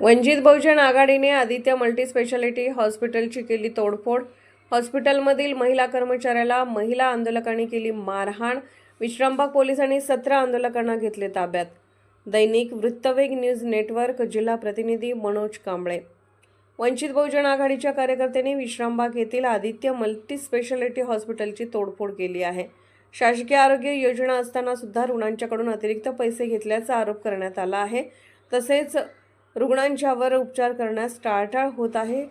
वंचित बहुजन आघाडीने आदित्य मल्टीस्पेशालिटी हॉस्पिटलची केली तोडफोड. हॉस्पिटलमधील महिला कर्मचाऱ्याला महिला आंदोलकांनी केली मारहाण. विश्रामबाग पोलिसांनी सतरा आंदोलकांना घेतले ताब्यात. दैनिक वृत्तवेग न्यूज नेटवर्क जिल्हा प्रतिनिधी मनोज कांबळे. वंचित बहुजन आघाडीच्या कार्यकर्त्यांनी विश्रामबाग येथील आदित्य मल्टीस्पेशालिटी हॉस्पिटलची तोडफोड केली आहे. शासकीय आरोग्य योजना असताना सुद्धा रुग्णांच्याकडून अतिरिक्त पैसे घेतल्याचा आरोप करण्यात आला आहे. तसेच रुग्णांच्यावर उपचार करण्यास टाळाटाळ होत आहे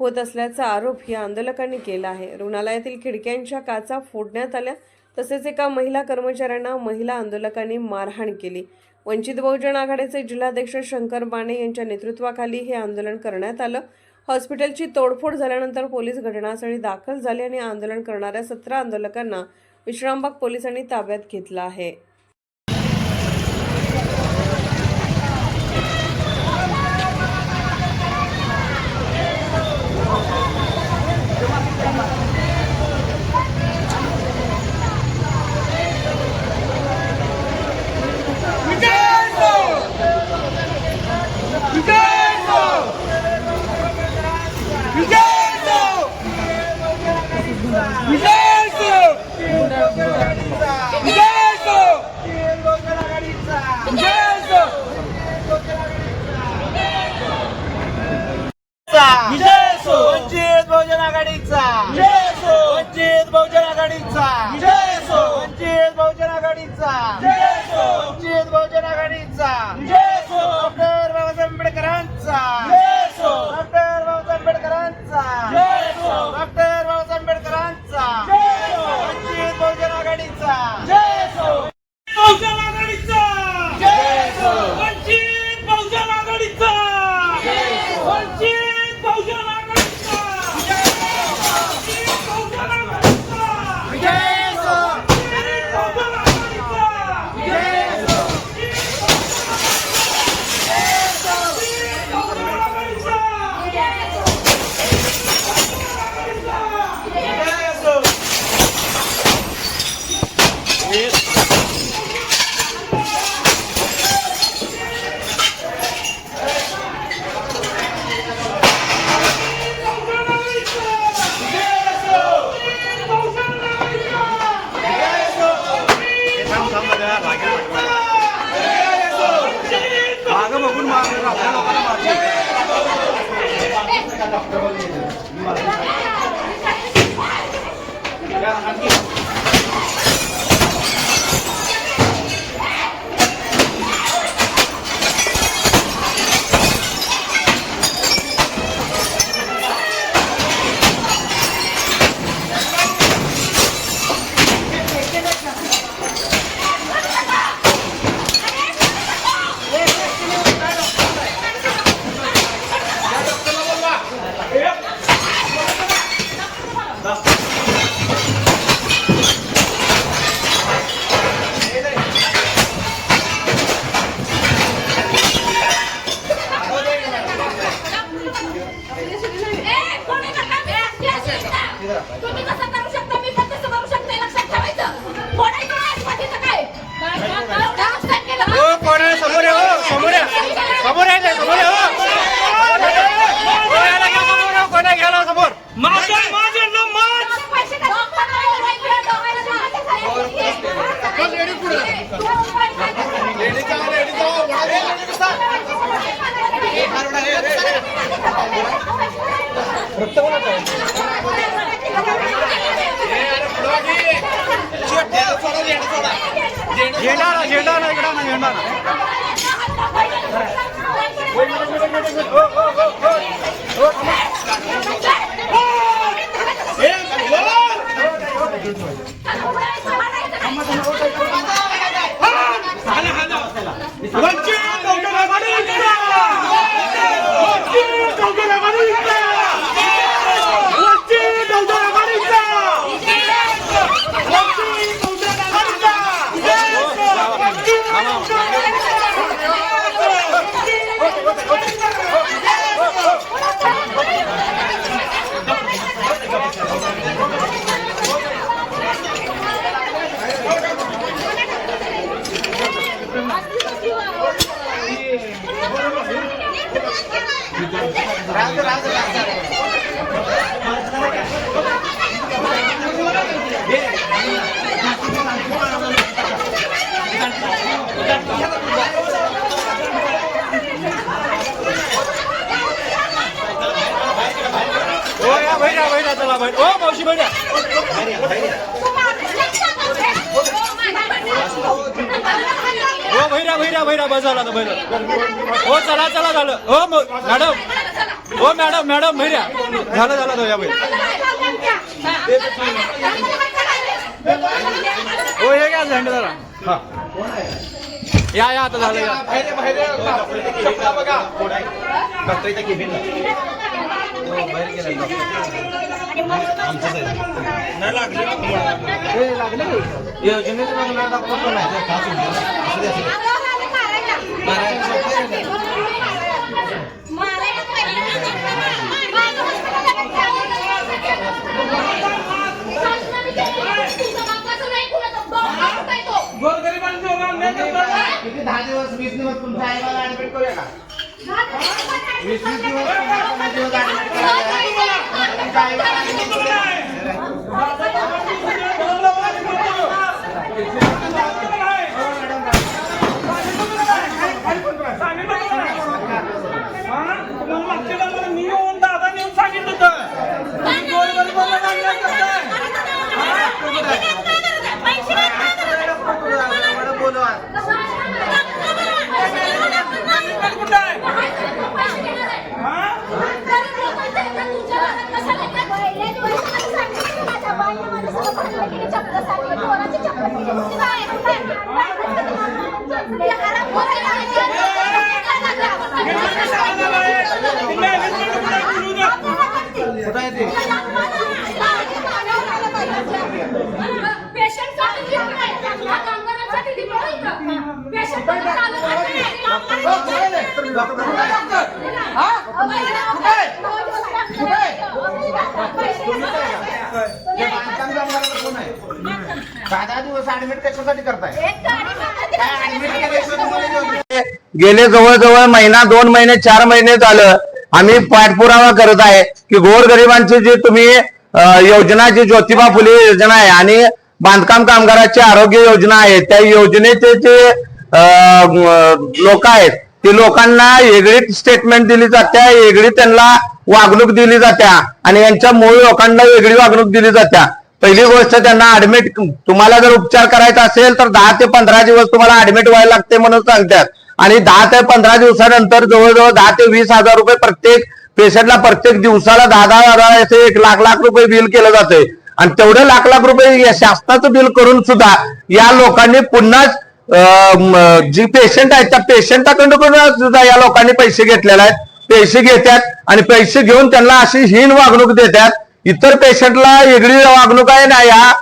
होत असल्याचा आरोप या आंदोलकांनी केला आहे. रुग्णालयातील खिडक्यांच्या काचा फोडण्यात आल्या तसेच एका महिला कर्मचाऱ्यांना महिला आंदोलकांनी मारहाण केली. वंचित बहुजन आघाडीचे जिल्हाध्यक्ष शंकर बाणे यांच्या नेतृत्वाखाली हे आंदोलन करण्यात आलं. हॉस्पिटलची तोडफोड झाल्यानंतर पोलीस घटनास्थळी दाखल झाले आणि आंदोलन करणाऱ्या सतरा आंदोलकांना विश्रामबाग पोलिसांनी ताब्यात घेतलं आहे विजय असो. वंचित बहुजन आघाडीचा विजय असो. वंचित बहुजन आघाडीचा विजय असो. वंचित बहुजन आघाडीचा बहुजन आघाडीचा घ्यायला समोर माझा माझे नमाज पैसे काय झेंडा आणा, झेंडा आणा, इकडं आणा, झेंडा आणा. రాదు రాదు ఓ యా బయట బయట చలా బయట ఓ మౌషి బయట బయట బయట भैरा भैरा भैरा बस झाला आता भैरा. हो चला चला झालं. हो मॅडम. हो मॅडम मॅडम भैरा झालं झालं तो या हो हे घ्या झेंडा जरा. हा. या या आता झालं या. गोरगरिबांचे अन्याय करतात किती दहा दिवस वीस दिवस तुमच्या आईला ऍडमिट करूया का वीस वीस दिवस पंधरा दिवस ऍडमिट करूया तुमच्या आईला ऍडमिट करूया गोरगरिबांना अन्याय करताय कुठं आहे कुठं आहे ते बांधकाम कामगाराचं कोण आहे दहा दहा दिवस ऍडमिट कशासाठी करताय काय ऍडमिट केल्याशिवाय तुम्हाला योजना गेले जवळजवळ महिना दोन महिने चार महिने झालं. आम्ही पाठपुरावा करत आहे की गोरगरिबांची जी तुम्ही योजना जी ज्योतिबा फुले योजना आहे आणि बांधकाम कामगाराची आरोग्य योजना आहे त्या योजनेचे जे लोक आहेत. ती लोकांना वेगळी स्टेटमेंट दिली जात्या वेगळी त्यांना वागणूक दिली जात्या आणि यांच्या मूळ लोकांना वेगळी वागणूक दिली जात्या. पहिली गोष्ट त्यांना ऍडमिट तुम्हाला जर उपचार करायचा असेल तर दहा ते पंधरा दिवस तुम्हाला ऍडमिट व्हायला लागते म्हणून सांगतात. आणि दहा ते पंधरा दिवसानंतर जवळजवळ दहा ते वीस हजार रुपये प्रत्येक पेशंटला प्रत्येक दिवसाला दहा दहा हजार असे एक लाख लाख रुपये बिल केलं जाते आणि तेवढे लाख लाख रुपये शासनाचं बिल करून सुद्धा या लोकांनी पुन्हाच जी पेशंट आहेत त्या पेशंटाकडून सुद्धा या लोकांनी पैसे घेतलेले आहेत. पैसे घेतात आणि पैसे घेऊन त्यांना अशी हीन वागणूक देतात इतर पेशंटला वेगळी वागणूक आहे ना या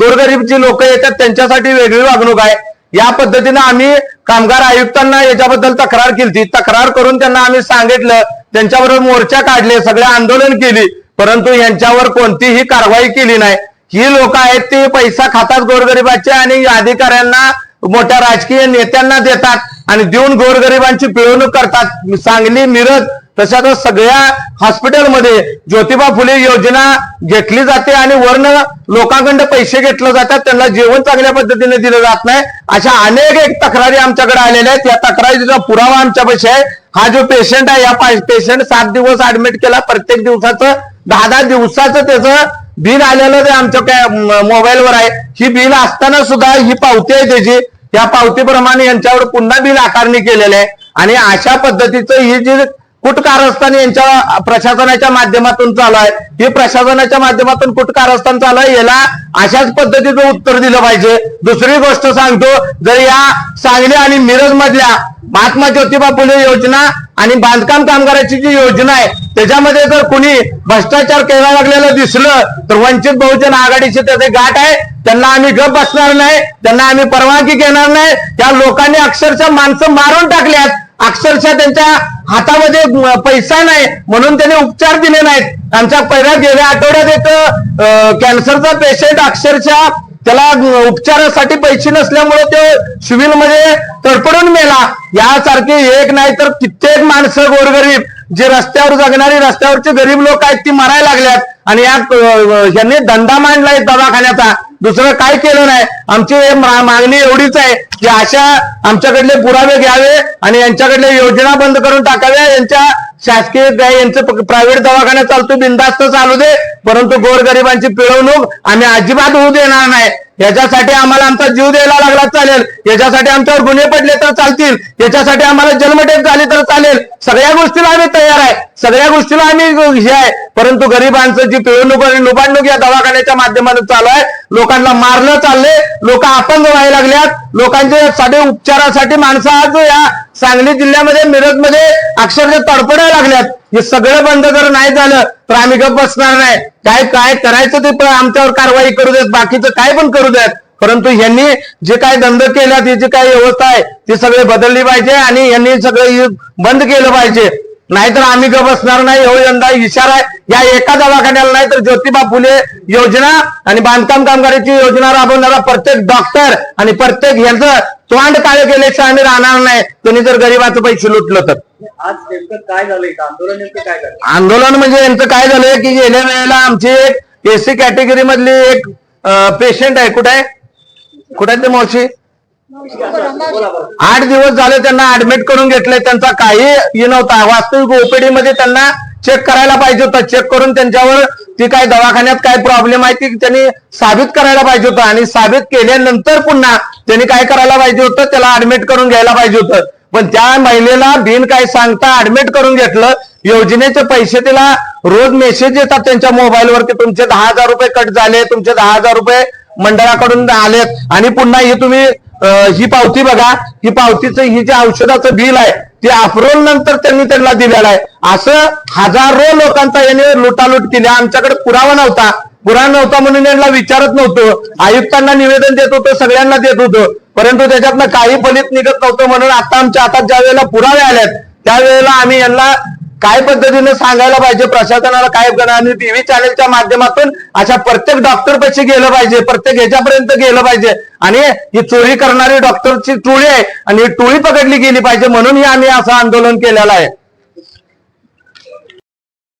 गोरगरीब जी लोक येतात त्यांच्यासाठी वेगळी वागणूक आहे. या पद्धतीनं आम्ही कामगार आयुक्तांना याच्याबद्दल तक्रार केली तक्रार करून त्यांना आम्ही सांगितलं. त्यांच्याबरोबर मोर्चा काढले सगळे आंदोलन केली. परंतु यांच्यावर कोणतीही कारवाई केली नाही. ही लोक आहेत ते पैसा खातात गोरगरिबाचे आणि अधिकाऱ्यांना मोठ्या राजकीय नेत्यांना देतात आणि देऊन गोरगरिबांची पिळवणूक करतात. सांगली मिरज तशाच सगळ्या हॉस्पिटलमध्ये ज्योतिबा फुले योजना घेतली जाते आणि वर्ण लोकांकडे पैसे घेतले जातात. त्यांना जेवण चांगल्या पद्धतीने दिलं जात नाही. अशा अनेक एक तक्रारी आमच्याकडे आलेल्या आहेत. या तक्रारीचा पुरावा आमच्यापाशी आहे. हा जो पेशंट आहे या पेशंट सात दिवस ऍडमिट केला. प्रत्येक दिवसाचं दहा दहा दिवसाचं त्याचं बिल आलेलं ते आमच्या मोबाईलवर आहे. ही बिल असताना सुद्धा ही पावती आहे त्याची. या पावतीप्रमाणे यांच्यावर पुन्हा बिल आकारणी केलेलं आहे. आणि अशा पद्धतीचं ही जी कुटकारस्थान यांच्या प्रशासनाच्या माध्यमातून चालू आहे हे प्रशासनाच्या माध्यमातून कुटकारस्थान चालू आहे याला अशाच पद्धतीचं उत्तर दिलं पाहिजे. दुसरी गोष्ट सांगतो जर या सांगली आणि मिरज मधल्या महात्मा ज्योतिबा फुले योजना आणि बांधकाम कामगाराची जी योजना आहे त्याच्यामध्ये जर कुणी भ्रष्टाचार केला लागलेलं दिसलं तर वंचित बहुजन आघाडीचे त्याचे गाठ आहे. त्यांना आम्ही गप बसणार नाही त्यांना आम्ही परवानगी घेणार नाही. त्या लोकांनी अक्षरशः माणसं मारून टाकल्यात. अक्षरशः त्यांच्या हातामध्ये पैसा नाही. म्हणून त्यांनी उपचार दिले नाहीत. आमच्या पहिल्या गेल्या आठवड्यात एक कॅन्सरचा पेशंट अक्षरशः त्याला उपचारासाठी पैसे नसल्यामुळे तो सिव्हिलमध्ये तडपडून मेला. यासारखे एक नाही तर कित्येक माणसं गोरगरीब जे रस्त्यावर जगणारी रस्त्यावरचे गरीब लोक आहेत ती मरायला लागल्यात. आणि या यांनी धंदा मांडलाय दवाखान्याचा. दुसरं काय केलं नाही? आमची मागणी एवढीच आहे की अशा आमच्याकडले पुरावे घ्यावे आणि यांच्याकडले योजना बंद करून टाकाव्या. यांच्या शासकीय यांचं प्रायव्हेट दवाखाना चालतो बिंदास्त चालू दे. परंतु गोरगरिबांची पिळवणूक आम्ही अजिबात होऊ देणार नाही. याच्यासाठी आम्हाला आमचा जीव द्यायला लागला चालेल. याच्यासाठी आमच्यावर गुन्हे पडले तर चालतील. याच्यासाठी आम्हाला जन्मठेप झाली तर चालेल. सगळ्या गोष्टीला आम्ही तयार आहे. सगळ्या गोष्टीला आम्ही हे आहे. परंतु गरिबांचं जी पिळवणूक आणि लुबाडणूक या दवाखान्याच्या माध्यमातून चालू आहे लोकांना मारलं चाललंय. लोक अपंग व्हायला लागल्यात. लोकांच्या साठी उपचारासाठी माणसं आज या सांगली जिल्ह्यामध्ये मिरजमध्ये अक्षरशः तडपडायला लागल्यात. हे सगळं बंद जर नाही झालं तर आम्ही गप बसणार नाही. काय काय करायचं ते आमच्यावर कारवाई करू देत बाकीचं काय पण करू देत. परंतु यांनी जे काय धंद केल्यात ही जी काय व्यवस्था आहे ती सगळी बदलली पाहिजे आणि यांनी सगळं बंद केलं पाहिजे. नाहीतर आम्ही गप बसणार नाही. हो यंदा इशारा आहे. या एका दवाखान्याला नाही तर ज्योतिबा फुले योजना आणि बांधकाम कामगाराची योजना राबवणारा प्रत्येक डॉक्टर आणि प्रत्येक यांचं तोंड काळे केल्याशिवाय आम्ही राहणार नाही. त्यांनी जर गरीबाचं पैसे लुटलं तर. आज नेमकं काय झालं इथं? आंदोलन नेमकं काय झालं आंदोलन म्हणजे यांचं काय झालंय की गेल्या वेळेला आमची एक एसी कॅटेगरी मधली एक पेशंट आहे. कुठे आहे? कुठे ते मावशी? आठ दिवस झाले त्यांना ऍडमिट करून घेतलंय. त्यांचा काही नव्हता वास्तविक ओपीडी मध्ये त्यांना चेक करायला पाहिजे होतं. चेक करून त्यांच्यावर ती काय दवाखान्यात काय प्रॉब्लेम आहे ती त्यांनी साबित करायला पाहिजे होतं. आणि साबित केल्यानंतर पुन्हा त्यांनी काय करायला पाहिजे होतं? त्याला ऍडमिट करून घ्यायला पाहिजे होतं. पण त्या महिलेला बिन काय सांगता ऍडमिट करून घेतलं. योजनेचे पैसे तिला रोज मेसेज येतात त्यांच्या मोबाईलवर की तुमचे दहा हजार रुपये कट झाले तुमचे दहा हजार रुपये मंडळाकडून आलेत. आणि पुन्हा हे तुम्ही ही पावती बघा ही पावतीचं ही जे औषधाचं बिल आहे ते अप्रोल नंतर त्यांनी त्यांना दिलेलं आहे. असं हजारो लोकांचा याने लुटालूट केली. आमच्याकडे पुरावा नव्हता. पुरावा नव्हता म्हणून यांना विचारत नव्हतो. आयुक्तांना निवेदन देत होतो सगळ्यांना देत होतो. परंतु त्याच्यातनं काही फलित निघत नव्हतं म्हणून आता आमच्या हातात ज्या वेळेला पुरावे आलेत त्यावेळेला आम्ही यांना काय पद्धतीने सांगायला पाहिजे? प्रशासनाला काय करणार? आणि टीव्ही चॅनलच्या माध्यमातून अशा प्रत्येक डॉक्टर पैसे गेलं पाहिजे प्रत्येक ह्याच्यापर्यंत गेलं पाहिजे. आणि ही चोरी करणारी डॉक्टरची टोळी आहे. आणि ही टोळी पकडली गेली पाहिजे म्हणून ही आम्ही असं आंदोलन केलेलं आहे.